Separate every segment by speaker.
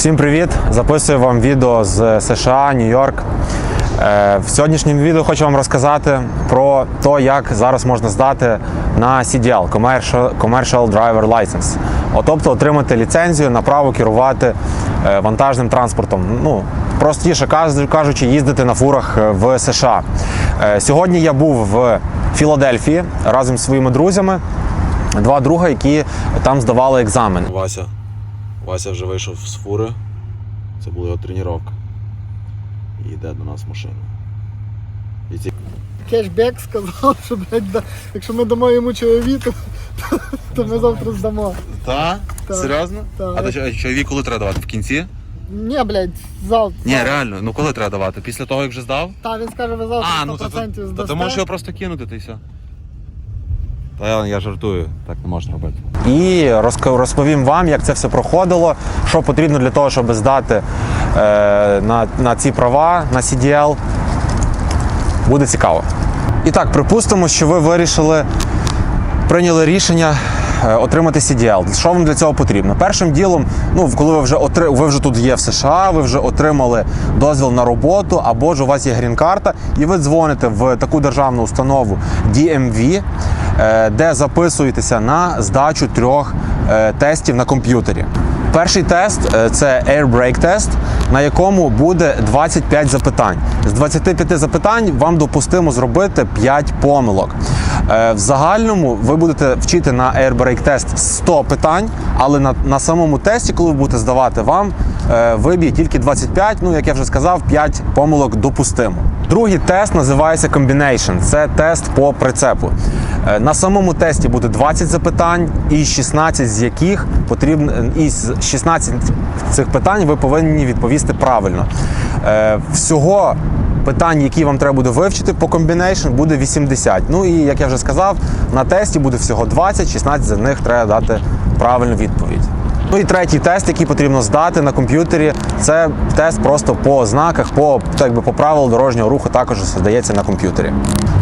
Speaker 1: Всім привіт! Записую вам відео з США, Нью-Йорк. Е, В сьогоднішньому відео хочу вам розказати про те, як зараз можна здати на CDL Commercial, Driver License. От, Тобто отримати ліцензію на право керувати е, вантажним транспортом. Ну, простіше кажучи, їздити на фурах е, в США. Сьогодні я був в Філадельфії разом зі своїми друзями. Два друга, які там здавали екзамен.
Speaker 2: Вася. Вася вже вийшов з фури. Це була його тренування. І йде до нас в машину. І ці
Speaker 3: Кешбек сказав, що блядь, да, якщо ми дамо йому чайові, то, то ми завтра здамо.
Speaker 2: Та?
Speaker 3: Так.
Speaker 2: Серйозно?
Speaker 3: Так.
Speaker 2: А то що- коли треба давати? В кінці?
Speaker 3: Ні, блядь, завтра.
Speaker 2: Ні, реально. Ну коли треба давати? Після того, як вже здав?
Speaker 3: Та він скаже, ви завтра
Speaker 2: А, ну то,
Speaker 3: 100%
Speaker 2: то, то,
Speaker 3: здасте.
Speaker 2: ти можеш його просто кинути, та й все. Та я, жартую, так не можна робити.
Speaker 1: і розповім вам, як це все проходило, що потрібно для того, щоб здати е, на, на ці права на CDL. Буде цікаво. І так, припустимо, що ви вирішили, прийняли рішення е, отримати CDL. Що вам для цього потрібно? Першим ділом, ну коли ви вже отри... ви вже тут є в США, ви вже отримали дозвіл на роботу, або ж у вас є грін-карта, і ви дзвоните в таку державну установу DMV, де записуєтеся на здачу трьох е, тестів на комп'ютері. Перший тест е, це Air Brake тест, на якому буде 25 запитань. З 25 запитань вам допустимо зробити 5 помилок. Е, В загальному ви будете вчити на Air Brake тест 100 питань, але на, на самому тесті, коли ви будете здавати, вам е, виб'є тільки 25, ну як я вже сказав, 5 помилок допустимо. Другий тест називається Combination. Це тест по прицепу. Е, На самому тесті буде 20 запитань, і 16 з яких потрібно із 16 цих питань ви повинні відповісти правильно. Е, Всього питань, які вам треба буде вивчити по комбінейшн, буде 80. Ну і як я вже сказав, на тесті буде всього 20, 16 з них треба дати правильну відповідь. Ну і третій тест, який потрібно здати на комп'ютері, це тест просто по знаках, по так би по правилу дорожнього руху також здається на комп'ютері.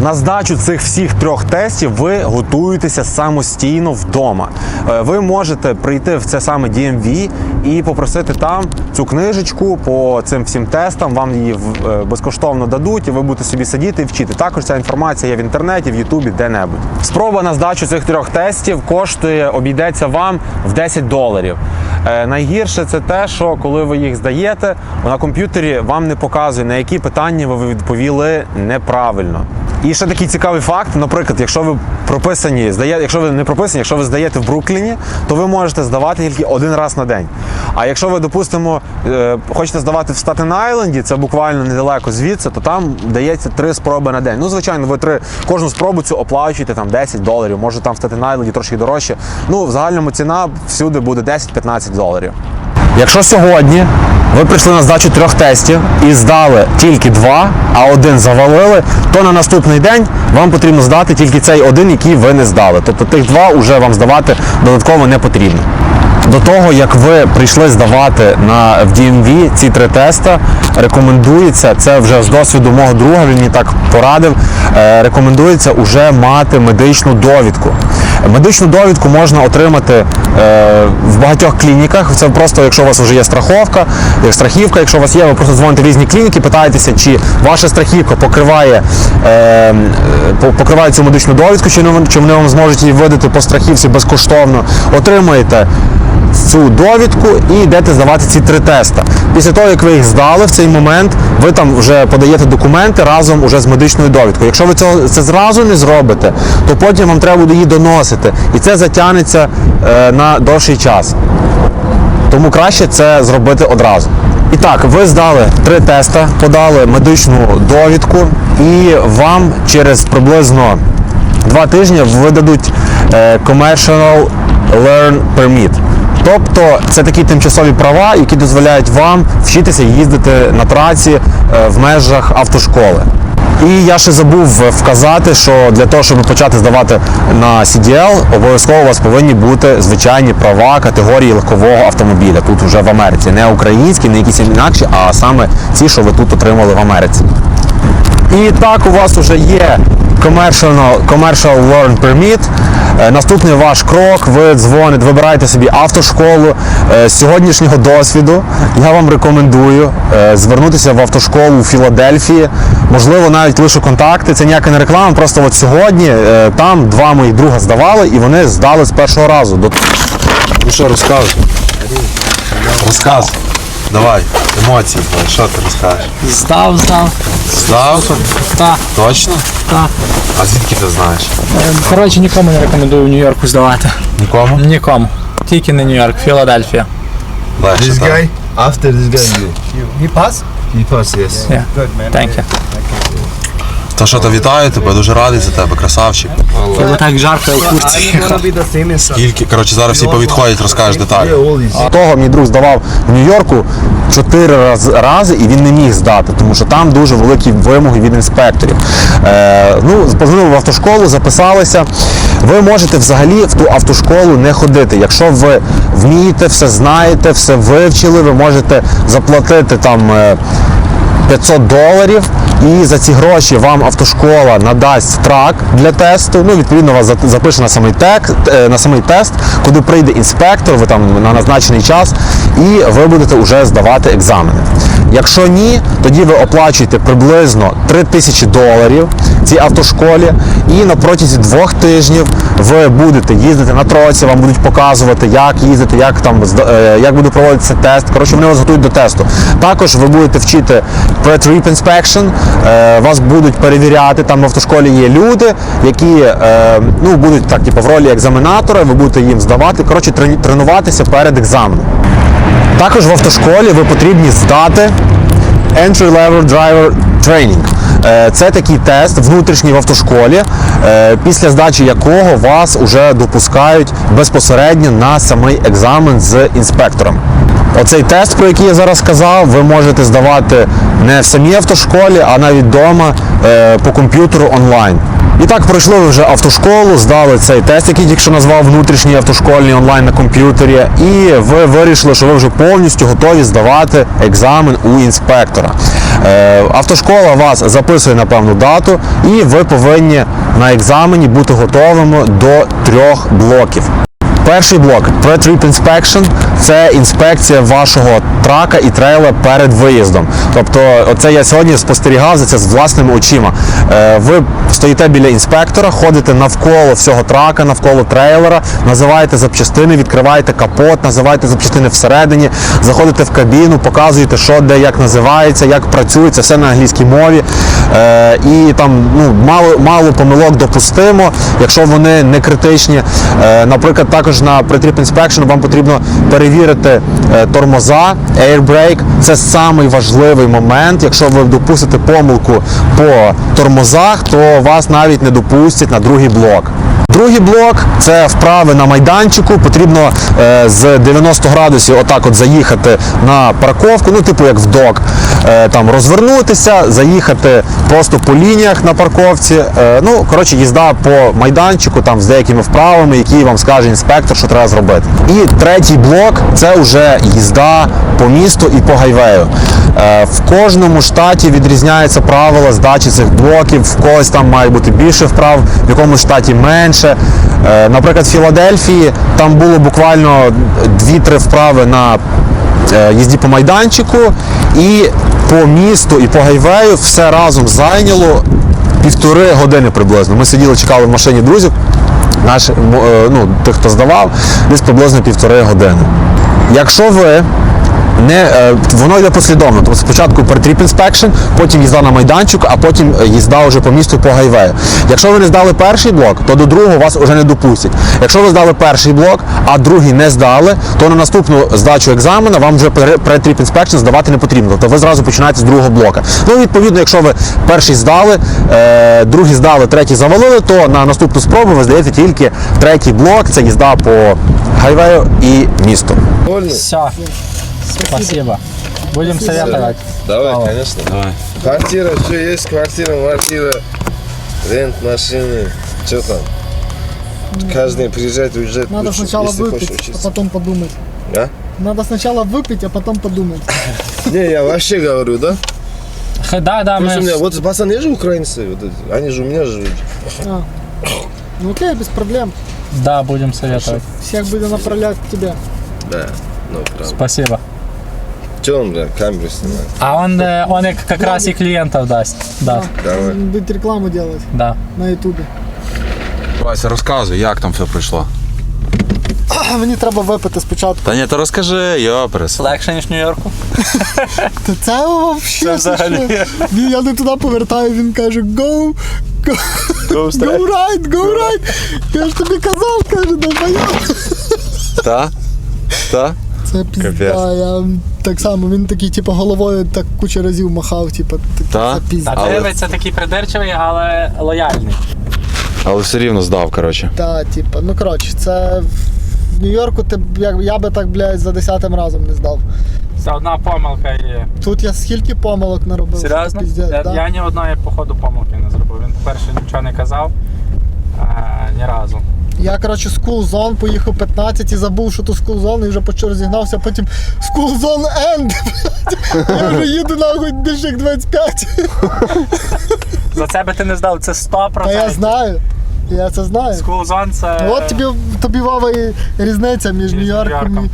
Speaker 1: На здачу цих всіх трьох тестів ви готуєтеся самостійно вдома. Е, Ви можете прийти в це саме DMV і попросити там цю книжечку по цим всім тестам. Вам її е, безкоштовно дадуть, і ви будете собі сидіти і вчити. Також ця інформація є в інтернеті, в Ютубі, де-небудь. Спроба на здачу цих трьох тестів коштує, обійдеться вам в 10 доларів. Е, найгірше це те, що коли ви їх здаєте, на комп'ютері вам не показує, на які питання ви відповіли неправильно. І ще такий цікавий факт, наприклад, якщо ви прописані, здає, якщо ви не прописані, якщо ви здаєте в Брукліні, то ви можете здавати тільки один раз на день. А якщо ви, допустимо, е, хочете здавати в Статен Айленді, це буквально недалеко звідси, то там дається три спроби на день. Ну, звичайно, ви три кожну спробу цю оплачуєте там 10 доларів, може там в Статен Айленді трошки дорожче. Ну, в загальному ціна всюди буде 10-15 доларів. Якщо сьогодні ви прийшли на здачу трьох тестів і здали тільки два, а один завалили, то на наступний день вам потрібно здати тільки цей один, який ви не здали. Тобто тих два вже вам здавати додатково не потрібно. До того, як ви прийшли здавати на в DMV ці три теста, рекомендується це вже з досвіду мого друга. Він мені так порадив. е, рекомендується вже мати медичну довідку. Медичну довідку можна отримати е, в багатьох клініках. Це просто, якщо у вас вже є страховка, як страхівка, якщо у вас є, ви просто дзвоните в різні клініки, питаєтеся, чи ваша страхівка покриває, е, покриває цю медичну довідку, чи вони вам зможуть її видати по страхівці безкоштовно. Отримаєте цю довідку і йдете здавати ці три теста. Після того, як ви їх здали в цей момент, ви там вже подаєте документи разом уже з медичною довідкою. Якщо ви цього це зразу не зробите, то потім вам треба буде її доносити. І це затягнеться е, на довший час. Тому краще це зробити одразу. І так, ви здали три теста, подали медичну довідку, і вам через приблизно два тижні видадуть е, Commercial Learn Permit. Тобто це такі тимчасові права, які дозволяють вам вчитися їздити на траці е, в межах автошколи. І я ще забув вказати, що для того, щоб почати здавати на CDL, обов'язково у вас повинні бути звичайні права категорії легкового автомобіля. Тут вже в Америці. Не українські, не якісь інакші, а саме ті, що ви тут отримали в Америці. І так у вас вже є commercial, commercial Learn Permit. Е, Наступний ваш крок, ви дзвоните, вибираєте собі автошколу. Е, З сьогоднішнього досвіду я вам рекомендую е, звернутися в автошколу у Філадельфії. Можливо, навіть лише контакти. Це ніяка не реклама. Просто от сьогодні е, там два моїх друга здавали і вони здали з першого разу.
Speaker 2: Ну що, розказуй. Розказуй. Давай, емоції твої, що ти розкажеш?
Speaker 4: Здав, здав.
Speaker 2: Здав?
Speaker 4: Так,
Speaker 2: Точно?
Speaker 4: так.
Speaker 2: А звідки ти знаєш?
Speaker 4: Е, Коротше, нікому не рекомендую в Нью-Йорку здавати.
Speaker 2: Нікому?
Speaker 4: Нікому. Тільки не Нью-Йорк, Філадельфія.
Speaker 2: Легше,
Speaker 5: This
Speaker 2: так?
Speaker 5: guy, after this guy, you.
Speaker 3: He pass?
Speaker 5: He pass, yes.
Speaker 4: Yeah. Thank you.
Speaker 2: Та що, то вітаю тебе, дуже радий за тебе, красавчик.
Speaker 4: Тебе так жарко у курці.
Speaker 2: Скільки, коротше, зараз всі повідходять, розкажеш деталі.
Speaker 1: Того мій друг здавав в Нью-Йорку чотири раз- рази, і він не міг здати, тому що там дуже великі вимоги від інспекторів. Е, ну, позвонили в автошколу, записалися. Ви можете взагалі в ту автошколу не ходити. Якщо ви вмієте, все знаєте, все вивчили, ви можете заплатити там. е, 500 доларів, і за ці гроші вам автошкола надасть трак для тесту. Ну, відповідно, вас запише на самий тек, е, на самий тест, куди прийде інспектор, ви там на назначений час, і ви будете вже здавати екзамени. Якщо ні, тоді ви оплачуєте приблизно 3000 доларів цій автошколі, і на протязі двох тижнів ви будете їздити на троці, вам будуть показувати, як їздити, як там е, як буде проводитися тест. Коротше, вони вас готують до тесту. Також ви будете вчити pre-trip inspection, е, вас будуть перевіряти. Там в автошколі є люди, які е, ну, будуть так, типу, в ролі екзаменатора, ви будете їм здавати. Коротше, тренуватися перед екзаменом. Також в автошколі ви потрібні здати Entry Level Driver Training. Е, Це такий тест внутрішній в автошколі, після здачі якого вас вже допускають безпосередньо на самий екзамен з інспектором. Оцей тест, про який я зараз сказав, ви можете здавати не в самій автошколі, а навіть вдома е, по комп'ютеру онлайн. І так пройшли ви вже автошколу, здали цей тест, який тільки що назвав внутрішній автошкольний онлайн на комп'ютері, і ви вирішили, що ви вже повністю готові здавати екзамен у інспектора. Е, автошкола вас записує на певну дату, і ви повинні на екзамені бути готовими до трьох блоків. Перший блок Pre-Trip Inspection – це інспекція вашого трака і трейла перед виїздом. Тобто, оце я сьогодні спостерігав за це з власними очима. Е, Ви стоїте біля інспектора, ходите навколо всього трака, навколо трейлера, називаєте запчастини, відкриваєте капот, називаєте запчастини всередині, заходите в кабіну, показуєте, що де як називається, як працює, це все на англійській мові. Е, І там ну, мало, мало помилок допустимо, якщо вони не критичні. Е, Наприклад, також на pre-trip inspection вам потрібно перевірити е, тормоза, air brake. Це самий важливий момент. Якщо ви допустите помилку по тормозах, то вас навіть не допустять на другий блок. Другий блок це вправи на майданчику. Потрібно е, з 90 градусів отак от заїхати на парковку, ну типу як в док, е, там розвернутися, заїхати просто по лініях на парковці. Е, ну, коротше, їзда по майданчику там з деякими вправами, які вам скаже інспектор, що треба зробити. І третій блок це вже їзда по місту і по гайвею. В кожному штаті відрізняються правила здачі цих блоків. В когось там має бути більше вправ, в якомусь штаті менше. Е, Наприклад, в Філадельфії там було буквально 2-3 вправи на е, їзді по майданчику, і по місту, і по гайвею все разом зайняло півтори години приблизно. Ми сиділи, чекали в машині друзів, наші, е, ну, тих, хто здавав, десь приблизно півтори години. Якщо ви не, е, воно йде послідовно. Тобто спочатку pre-trip inspection, потім їзда на майданчик, а потім е, їзда вже по місту по гайвею. Якщо ви не здали перший блок, то до другого вас вже не допустять. Якщо ви здали перший блок, а другий не здали, то на наступну здачу екзамена вам вже pre- pre-trip здавати не потрібно. Тобто ви зразу починаєте з другого блока. Ну, відповідно, якщо ви перший здали, е, другий здали, третій завалили, то на наступну спробу ви здаєте тільки третій блок, це їзда по гайвею і місту.
Speaker 4: Все. Спасибо. Будем советовать.
Speaker 5: Давай, конечно.
Speaker 2: Давай.
Speaker 5: Квартира, все есть, квартира, квартира, рент машины, что там? Каждый приезжает, уезжает.
Speaker 3: Надо
Speaker 5: лучше,
Speaker 3: сначала выпить, а потом подумать.
Speaker 5: А?
Speaker 3: Надо сначала выпить, а потом подумать.
Speaker 5: Не, я вообще говорю, да?
Speaker 4: Да, да,
Speaker 5: у меня,
Speaker 4: мы...
Speaker 5: вот пацаны же украинцы, вот эти, они же у меня живут.
Speaker 3: А. Ну окей, без проблем.
Speaker 4: Да, будем советовать.
Speaker 3: Всех буду направлять к тебе.
Speaker 5: Да, ну правда.
Speaker 4: Спасибо.
Speaker 5: Че он, бля, камеру снимает?
Speaker 4: А он, э, он и как раз и клиентов даст. Да,
Speaker 5: Давай.
Speaker 3: Будуть рекламу делать
Speaker 4: да.
Speaker 3: на ютубі.
Speaker 2: Вася, розказуй, як там все пройшло.
Speaker 3: Мені треба випити спочатку.
Speaker 2: Та ні, то розкажи, йоперес.
Speaker 4: Легше, ніж в Нью-Йорку.
Speaker 3: Та це вообще
Speaker 4: Це взагалі.
Speaker 3: смішно. Він- Я не туди повертаю, він каже go, go, go right, go right. Я ж тобі казав, каже, долбайок.
Speaker 2: Та? Та?
Speaker 3: Це пізда,
Speaker 2: Капець.
Speaker 3: я так само, він такий, типу, головою так кучу разів махав, типу, так-
Speaker 2: Та?
Speaker 3: це пізда.
Speaker 4: А
Speaker 2: Але-
Speaker 4: дивиться такий придирчивий, але лояльний.
Speaker 2: Але все рівно здав, коротше.
Speaker 3: Та, типу, ну коротше, це в Нью-Йорку ти, б- як, я би так, блядь, за десятим разом не здав.
Speaker 4: Це одна помилка є.
Speaker 3: Тут я скільки помилок наробив. що
Speaker 4: Серйозно?
Speaker 3: піздець,
Speaker 4: Я,
Speaker 3: да?
Speaker 4: я ні одної, походу, помилки не зробив. Він, по-перше, нічого не казав. А, ні разу.
Speaker 3: Я, коротше, School Zone поїхав 15 і забув, що то School Zone, і вже почав розігнався, потім School Zone End. Я вже їду нахуй більше як 25.
Speaker 4: За це би ти не здав, це 100%.
Speaker 3: Та я знаю. Я це знаю.
Speaker 4: School Zone це...
Speaker 3: От тобі, тобі Вова і різниця між
Speaker 4: Між
Speaker 3: Нью-Йорком
Speaker 4: Нью-Йорком.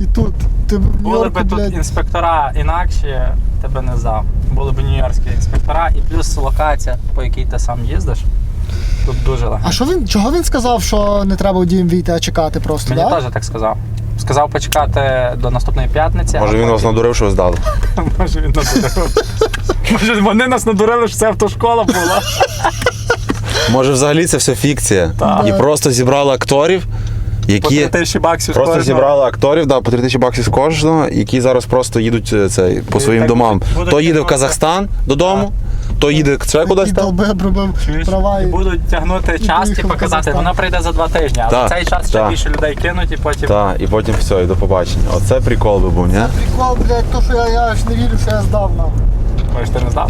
Speaker 3: і, і тут. Ти в
Speaker 4: Були
Speaker 3: Нью-Йорку,
Speaker 4: б тут
Speaker 3: блядь,
Speaker 4: інспектора інакші, тебе не здав. Були б нью-йоркські інспектора і плюс локація, по якій ти сам їздиш. Тут дуже легко.
Speaker 3: А що він, чого він сказав, що не треба у дім війти, а чекати просто,
Speaker 4: Мені
Speaker 3: да?
Speaker 4: теж так сказав. Сказав почекати до наступної п'ятниці.
Speaker 2: Може
Speaker 4: а
Speaker 2: він вас
Speaker 4: потім-
Speaker 2: надурив, що ви здали.
Speaker 4: Може він надурив. Може вони нас надурили, що це автошкола була.
Speaker 2: Може взагалі це все фікція. І просто зібрали акторів,
Speaker 4: По
Speaker 2: які.
Speaker 4: 3 тисячі баксів
Speaker 2: Просто
Speaker 4: кожного.
Speaker 2: зібрали акторів, да, по 3 тисячі баксів з кожного, які зараз просто їдуть е, цей, по своїм
Speaker 4: так
Speaker 2: домам.
Speaker 4: будуть
Speaker 2: То їде в. Казахстан додому, то їде ще кудись
Speaker 3: І
Speaker 2: там.
Speaker 3: долбоєб робив
Speaker 4: Чуєш?
Speaker 3: права
Speaker 4: І
Speaker 3: і...
Speaker 4: будуть тягнути час,
Speaker 3: поїхав
Speaker 4: типу
Speaker 3: в
Speaker 4: казати,
Speaker 3: Казахстан.
Speaker 4: воно прийде за два тижні, але
Speaker 2: Так,
Speaker 4: в цей час ще
Speaker 2: так.
Speaker 4: більше людей кинуть і потім.
Speaker 2: Так, і потім все, і до побачення. Оце прикол би був, ні?
Speaker 3: Прикол, блядь, то, що я, я ж не вірю, що я здав нам.
Speaker 4: Ой, ти не знав?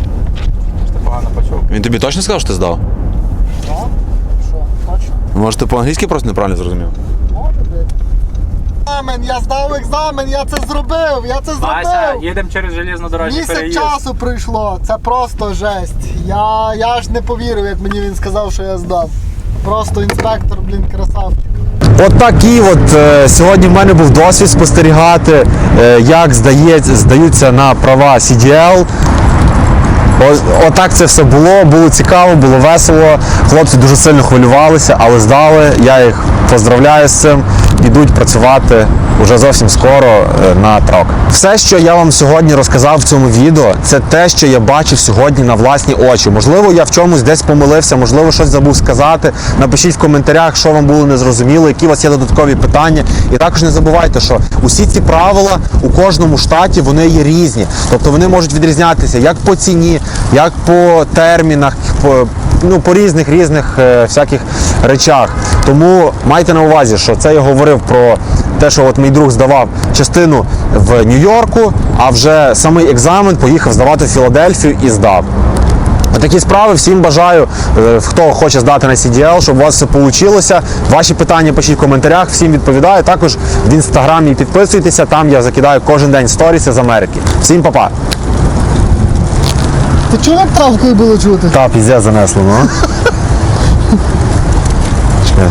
Speaker 4: Ж ти погано почув.
Speaker 2: Він тобі точно сказав, що ти здав?
Speaker 3: Ну, що, точно?
Speaker 2: Може, ти по-англійськи просто неправильно зрозумів?
Speaker 3: Екзамен, я здав екзамен, я це зробив, я це
Speaker 4: Вася,
Speaker 3: зробив.
Speaker 4: їдемо через железнодорожній
Speaker 3: Місяць
Speaker 4: переїзд.
Speaker 3: часу пройшло, це просто жесть. Я, я ж не повірив, як мені він сказав, що я здав. Просто інспектор, блін, красавчик.
Speaker 1: От такий от е, сьогодні в мене був досвід спостерігати, е, як здає, здаються на права CDL. О- Отак це все було, було цікаво, було весело. Хлопці дуже сильно хвилювалися, але здали. Я їх поздравляю з цим. Ідуть працювати уже зовсім скоро е, на трок. Все, що я вам сьогодні розказав в цьому відео, це те, що я бачив сьогодні на власні очі. Можливо, я в чомусь десь помилився, можливо, щось забув сказати. Напишіть в коментарях, що вам було незрозуміло, які у вас є додаткові питання. І також не забувайте, що усі ці правила у кожному штаті вони є різні. Тобто вони можуть відрізнятися як по ціні, як по термінах, по, ну, по різних різних е, всяких речах. Тому майте на увазі, що це я говорив про те, що от мій друг здавав частину в Нью-Йорку, а вже самий екзамен поїхав здавати в Філадельфію і здав. Такі справи всім бажаю, е, хто хоче здати на CDL, щоб у вас все вийшло. Ваші питання пишіть в коментарях, всім відповідаю. Також в інстаграмі підписуйтеся, там я закидаю кожен день сторіси з Америки. Всім па-па.
Speaker 3: Ти чого як травкою було чути?
Speaker 1: Та піздя занесло, ну. Чекай.